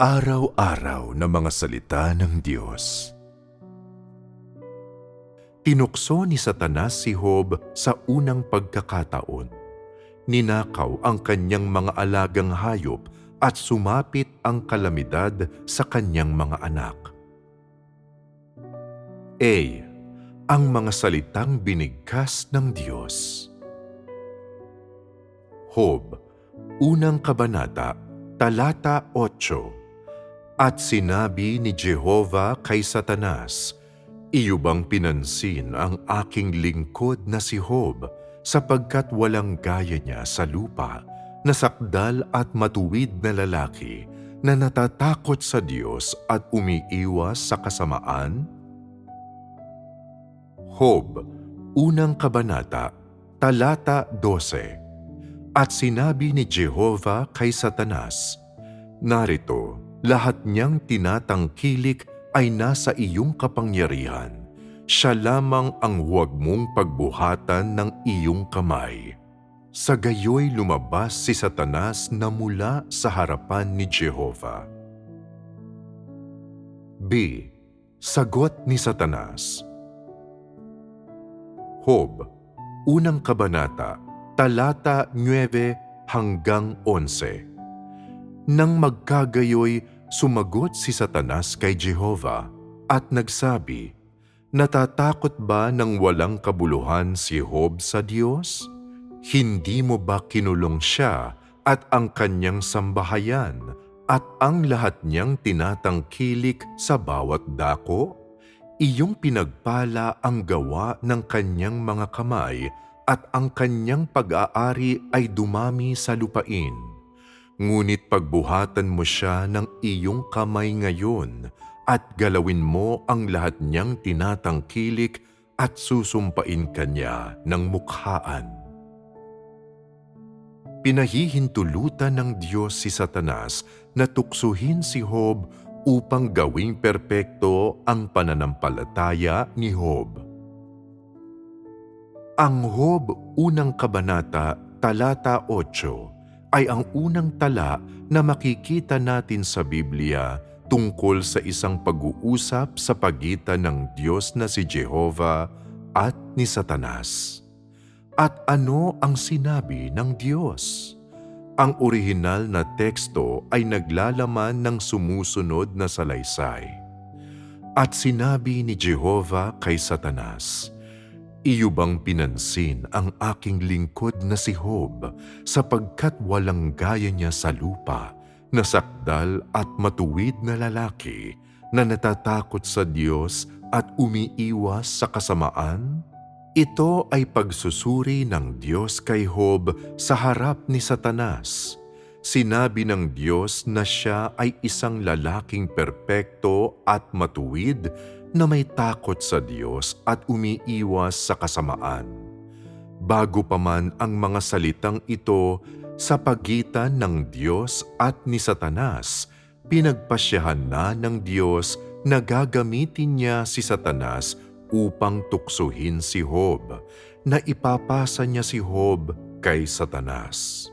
Pang-araw-araw na mga salita ng Diyos. Tinukso ni Satanas si Job sa unang pagkakataon. Ninakaw ang kanyang mga alagang hayop at sumapit ang kalamidad sa kanyang mga anak. A. Ang mga salitang binigkas ng Diyos. Job, unang kabanata, talata 8 At sinabi ni Jehova kay Satanas, Iyo bang pinansin ang aking lingkod na si Job sapagkat walang gaya niya sa lupa, nasakdal at matuwid na lalaki na natatakot sa Diyos at umiiwas sa kasamaan? Job, unang kabanata, talata 12 at sinabi ni Jehova kay Satanas, Narito, lahat niyang tinatangkilik ay nasa iyong kapangyarihan. Siya lamang ang huwag mong pagbuhatan ng iyong kamay. Sa gayoy lumabas si Satanas na mula sa harapan ni Jehova. B. Sagot ni Satanas Hob, unang kabanata, talata 9 hanggang 11. Nang magkagayoy, sumagot si Satanas kay Jehova at nagsabi, Natatakot ba ng walang kabuluhan si Job sa Diyos? Hindi mo ba kinulong siya at ang kanyang sambahayan at ang lahat niyang tinatangkilik sa bawat dako? Iyong pinagpala ang gawa ng kanyang mga kamay at ang kanyang pag-aari ay dumami sa lupain. Ngunit pagbuhatan mo siya ng iyong kamay ngayon at galawin mo ang lahat niyang tinatangkilik at susumpain kanya ng mukhaan. Pinahihintulutan ng Diyos si Satanas na tuksuhin si Job upang gawing perpekto ang pananampalataya ni Job. Ang Hob unang kabanata, talata 8 ay ang unang tala na makikita natin sa Biblia tungkol sa isang pag-uusap sa pagitan ng Diyos na si Jehova at ni Satanas. At ano ang sinabi ng Diyos? Ang orihinal na teksto ay naglalaman ng sumusunod na salaysay. At sinabi ni Jehova kay Satanas, Iyo bang pinansin ang aking lingkod na si Job sapagkat walang gaya niya sa lupa, nasakdal at matuwid na lalaki na natatakot sa Diyos at umiiwas sa kasamaan? Ito ay pagsusuri ng Diyos kay Job sa harap ni Satanas. Sinabi ng Diyos na siya ay isang lalaking perpekto at matuwid na may takot sa Diyos at umiiwas sa kasamaan. Bago pa man ang mga salitang ito sa pagitan ng Diyos at ni Satanas, pinagpasyahan na ng Diyos na gagamitin niya si Satanas upang tuksuhin si Job, na ipapasa niya si Job kay Satanas.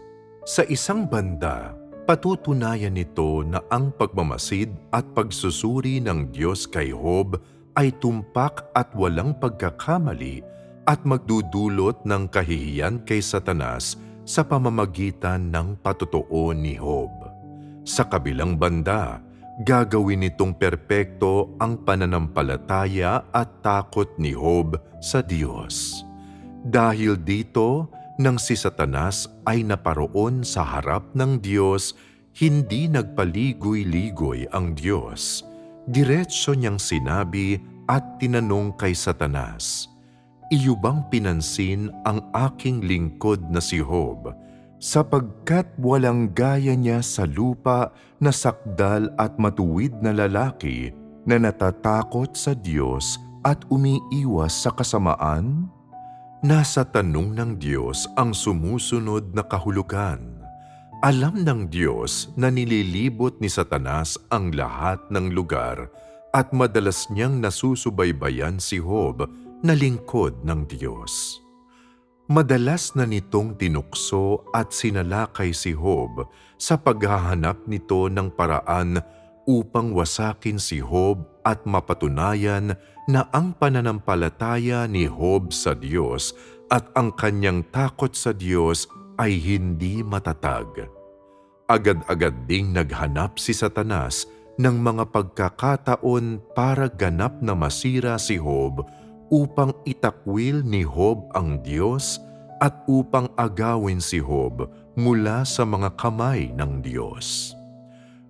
Sa isang banda, Patutunayan nito na ang pagmamasid at pagsusuri ng Diyos kay Job ay tumpak at walang pagkakamali at magdudulot ng kahihiyan kay Satanas sa pamamagitan ng patutuo ni Job. Sa kabilang banda, gagawin nitong perpekto ang pananampalataya at takot ni Job sa Diyos. Dahil dito, nang si Satanas ay naparoon sa harap ng Diyos, hindi nagpaligoy-ligoy ang Diyos. Diretso niyang sinabi at tinanong kay Satanas, Iyo bang pinansin ang aking lingkod na si Job, sapagkat walang gaya niya sa lupa na sakdal at matuwid na lalaki na natatakot sa Diyos at umiiwas sa kasamaan? Nasa tanong ng Diyos ang sumusunod na kahulugan. Alam ng Diyos na nililibot ni Satanas ang lahat ng lugar at madalas niyang nasusubaybayan si Job na lingkod ng Diyos. Madalas na nitong tinukso at sinalakay si Job sa paghahanap nito ng paraan upang wasakin si Job at mapatunayan na ang pananampalataya ni Job sa Diyos at ang kanyang takot sa Diyos ay hindi matatag. Agad-agad ding naghanap si Satanas ng mga pagkakataon para ganap na masira si Job upang itakwil ni Job ang Diyos at upang agawin si Job mula sa mga kamay ng Diyos.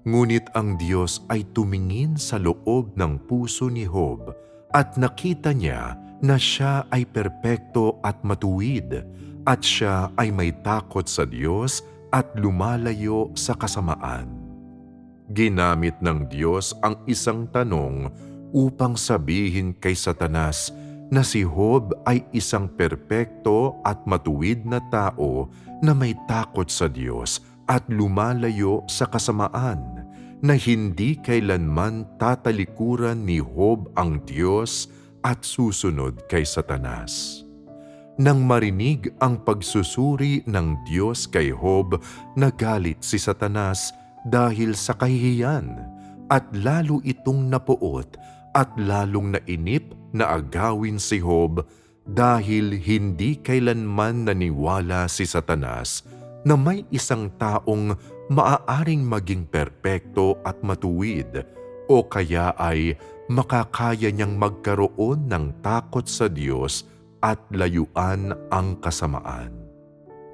Ngunit ang Diyos ay tumingin sa loob ng puso ni Job at nakita niya na siya ay perpekto at matuwid at siya ay may takot sa Diyos at lumalayo sa kasamaan. Ginamit ng Diyos ang isang tanong upang sabihin kay Satanas na si Job ay isang perpekto at matuwid na tao na may takot sa Diyos at lumalayo sa kasamaan na hindi kailanman tatalikuran ni Job ang Diyos at susunod kay Satanas. Nang marinig ang pagsusuri ng Diyos kay Job, nagalit si Satanas dahil sa kahihiyan at lalo itong napuot at lalong nainip na agawin si Job dahil hindi kailanman naniwala si Satanas na may isang taong maaaring maging perpekto at matuwid o kaya ay makakaya niyang magkaroon ng takot sa Diyos at layuan ang kasamaan.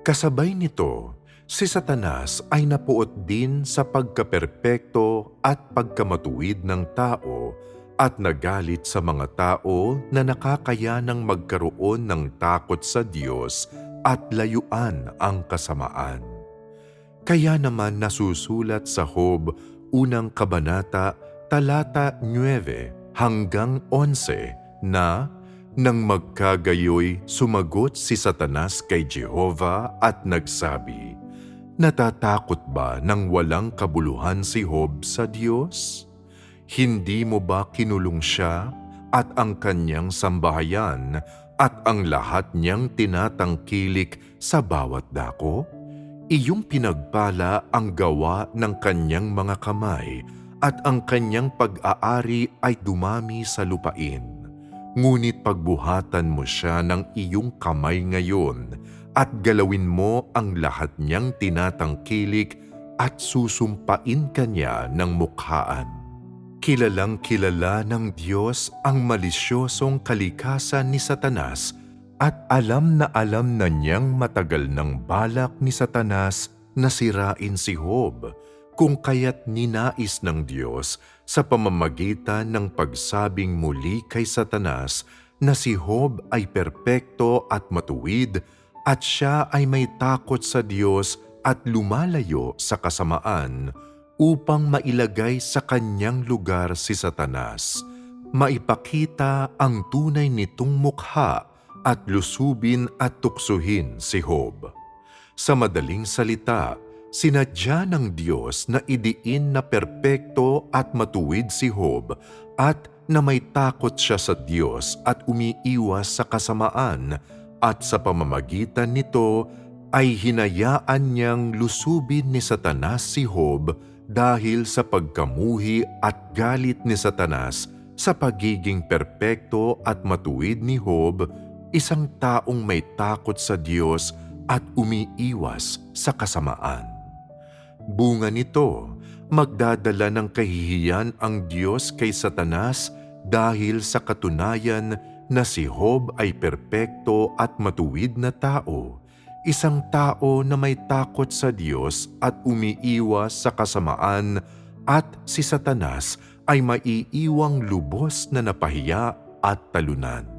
Kasabay nito, si Satanas ay napuot din sa pagkaperpekto at pagkamatuwid ng tao at nagalit sa mga tao na nakakayanang magkaroon ng takot sa Diyos at layuan ang kasamaan. Kaya naman nasusulat sa Job unang kabanata talata 9 hanggang 11 na nang magkagayoy sumagot si Satanas kay Jehova at nagsabi, Natatakot ba nang walang kabuluhan si Job sa Diyos? Hindi mo ba kinulong siya at ang kanyang sambahayan at ang lahat niyang tinatangkilik sa bawat dako? Iyong pinagpala ang gawa ng kanyang mga kamay at ang kanyang pag-aari ay dumami sa lupain. Ngunit pagbuhatan mo siya ng iyong kamay ngayon at galawin mo ang lahat niyang tinatangkilik at susumpain kanya ng mukhaan. Kilalang kilala ng Diyos ang malisyosong kalikasan ni Satanas at alam na alam na niyang matagal ng balak ni Satanas na sirain si Job kung kaya't ninais ng Diyos sa pamamagitan ng pagsabing muli kay Satanas na si Job ay perpekto at matuwid at siya ay may takot sa Diyos at lumalayo sa kasamaan upang mailagay sa kanyang lugar si Satanas, maipakita ang tunay nitong mukha at lusubin at tuksuhin si Job. Sa madaling salita, sinadya ng Diyos na idiin na perpekto at matuwid si Job at na may takot siya sa Diyos at umiiwas sa kasamaan at sa pamamagitan nito ay hinayaan niyang lusubin ni Satanas si Job dahil sa pagkamuhi at galit ni Satanas sa pagiging perpekto at matuwid ni Job isang taong may takot sa Diyos at umiiwas sa kasamaan. Bunga nito, magdadala ng kahihiyan ang Diyos kay Satanas dahil sa katunayan na si Job ay perpekto at matuwid na tao, isang tao na may takot sa Diyos at umiiwas sa kasamaan at si Satanas ay maiiwang lubos na napahiya at talunan.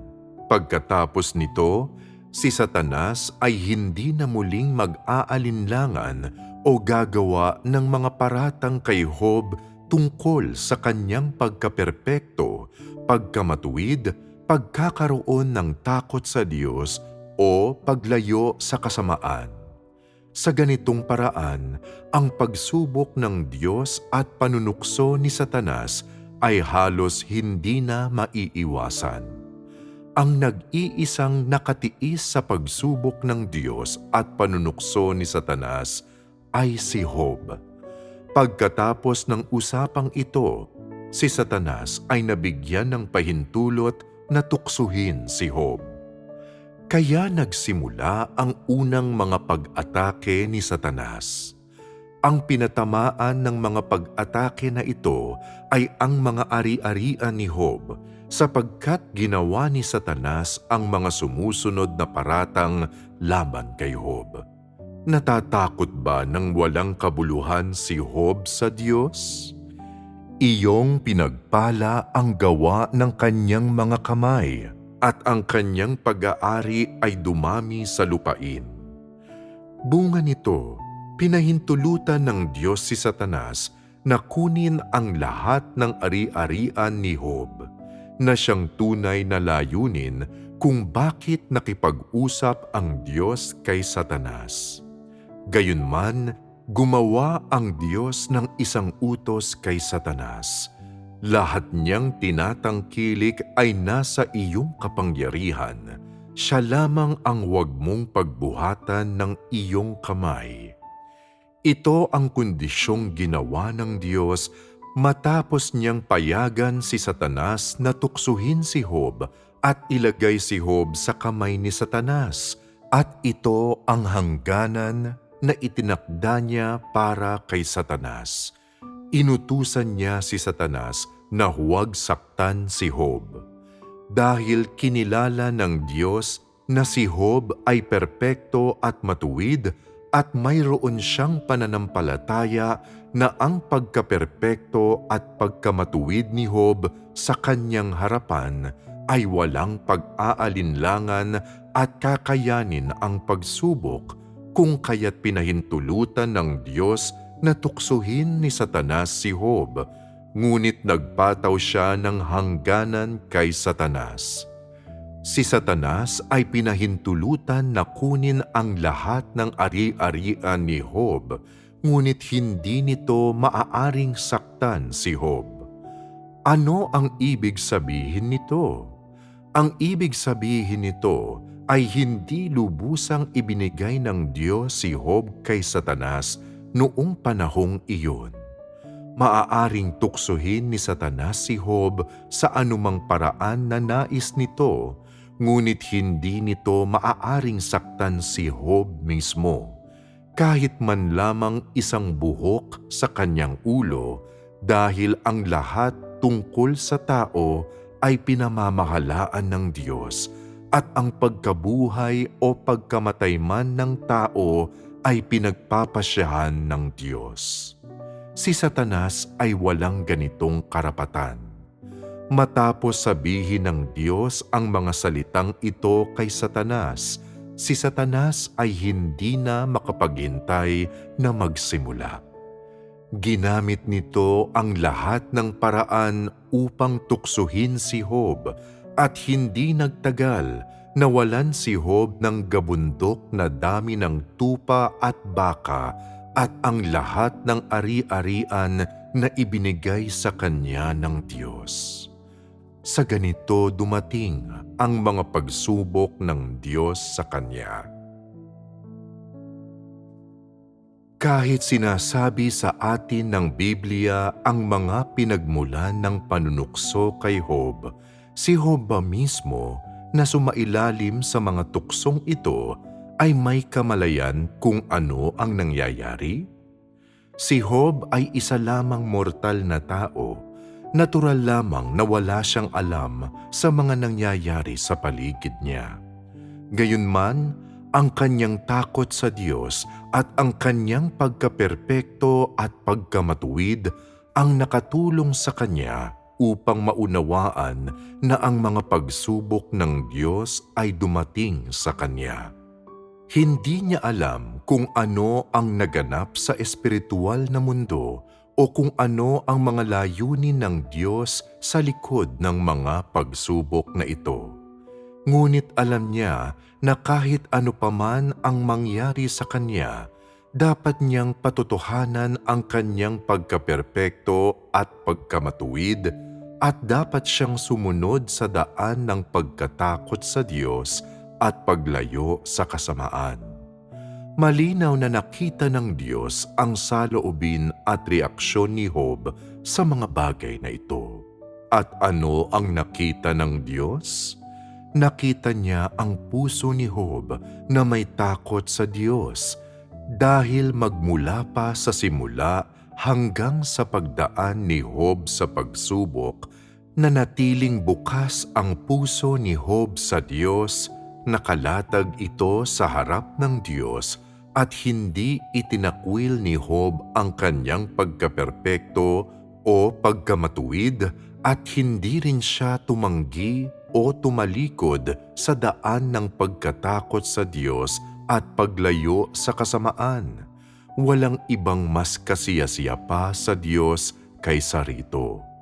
Pagkatapos nito, si Satanas ay hindi na muling mag-aalinlangan o gagawa ng mga paratang kay Job tungkol sa kanyang pagkaperpekto, pagkamatuwid, pagkakaroon ng takot sa Diyos o paglayo sa kasamaan. Sa ganitong paraan, ang pagsubok ng Diyos at panunukso ni Satanas ay halos hindi na maiiwasan ang nag-iisang nakatiis sa pagsubok ng Diyos at panunukso ni Satanas ay si Job. Pagkatapos ng usapang ito, si Satanas ay nabigyan ng pahintulot na tuksuhin si Job. Kaya nagsimula ang unang mga pag-atake ni Satanas. Ang pinatamaan ng mga pag-atake na ito ay ang mga ari-arian ni Job sapagkat ginawa ni Satanas ang mga sumusunod na paratang laban kay Job. Natatakot ba ng walang kabuluhan si Job sa Diyos? Iyong pinagpala ang gawa ng kanyang mga kamay at ang kanyang pag-aari ay dumami sa lupain. Bunga nito, pinahintulutan ng Diyos si Satanas na kunin ang lahat ng ari-arian ni Job na siyang tunay na layunin kung bakit nakipag-usap ang Diyos kay Satanas. Gayunman, gumawa ang Diyos ng isang utos kay Satanas. Lahat niyang tinatangkilik ay nasa iyong kapangyarihan. Siya lamang ang huwag mong pagbuhatan ng iyong kamay. Ito ang kondisyong ginawa ng Diyos matapos niyang payagan si Satanas na tuksuhin si Job at ilagay si Job sa kamay ni Satanas at ito ang hangganan na itinakda niya para kay Satanas. Inutusan niya si Satanas na huwag saktan si Job. Dahil kinilala ng Diyos na si Job ay perpekto at matuwid at mayroon siyang pananampalataya na ang pagkaperpekto at pagkamatuwid ni Job sa kanyang harapan ay walang pag-aalinlangan at kakayanin ang pagsubok kung kaya't pinahintulutan ng Diyos na tuksuhin ni Satanas si Job, ngunit nagpataw siya ng hangganan kay Satanas. Si Satanas ay pinahintulutan na kunin ang lahat ng ari-arian ni Job, ngunit hindi nito maaaring saktan si Job. Ano ang ibig sabihin nito? Ang ibig sabihin nito ay hindi lubusang ibinigay ng Diyos si Job kay Satanas noong panahong iyon. Maaaring tuksohin ni Satanas si Job sa anumang paraan na nais nito, ngunit hindi nito maaaring saktan si Job mismo. Kahit man lamang isang buhok sa kanyang ulo dahil ang lahat tungkol sa tao ay pinamamahalaan ng Diyos at ang pagkabuhay o pagkamatay man ng tao ay pinagpapasyahan ng Diyos. Si Satanas ay walang ganitong karapatan. Matapos sabihin ng Diyos ang mga salitang ito kay Satanas, si Satanas ay hindi na makapaghintay na magsimula. Ginamit nito ang lahat ng paraan upang tuksuhin si Job at hindi nagtagal nawalan si Job ng gabundok na dami ng tupa at baka at ang lahat ng ari-arian na ibinigay sa kanya ng Diyos. Sa ganito dumating ang mga pagsubok ng Diyos sa kanya. Kahit sinasabi sa atin ng Biblia ang mga pinagmulan ng panunukso kay Job, si Job ba mismo na sumailalim sa mga tuksong ito ay may kamalayan kung ano ang nangyayari? Si Job ay isa lamang mortal na tao. Natural lamang na wala siyang alam sa mga nangyayari sa paligid niya. Gayunman, ang kanyang takot sa Diyos at ang kanyang pagkaperpekto at pagkamatuwid ang nakatulong sa kanya upang maunawaan na ang mga pagsubok ng Diyos ay dumating sa Kanya. Hindi niya alam kung ano ang naganap sa espiritual na mundo o kung ano ang mga layunin ng Diyos sa likod ng mga pagsubok na ito. Ngunit alam niya na kahit ano paman ang mangyari sa Kanya, dapat niyang patutuhanan ang kanyang pagkaperpekto at pagkamatuwid at dapat siyang sumunod sa daan ng pagkatakot sa Diyos at paglayo sa kasamaan. Malinaw na nakita ng Diyos ang saloobin at reaksyon ni Job sa mga bagay na ito. At ano ang nakita ng Diyos? Nakita niya ang puso ni Job na may takot sa Diyos dahil magmula pa sa simula hanggang sa pagdaan ni Job sa pagsubok, nanatiling bukas ang puso ni Job sa Diyos, nakalatag ito sa harap ng Diyos at hindi itinakwil ni Job ang kanyang pagkaperpekto o pagkamatuwid at hindi rin siya tumanggi o tumalikod sa daan ng pagkatakot sa Diyos at paglayo sa kasamaan. Walang ibang mas kasiyasiya pa sa Diyos kaysa rito.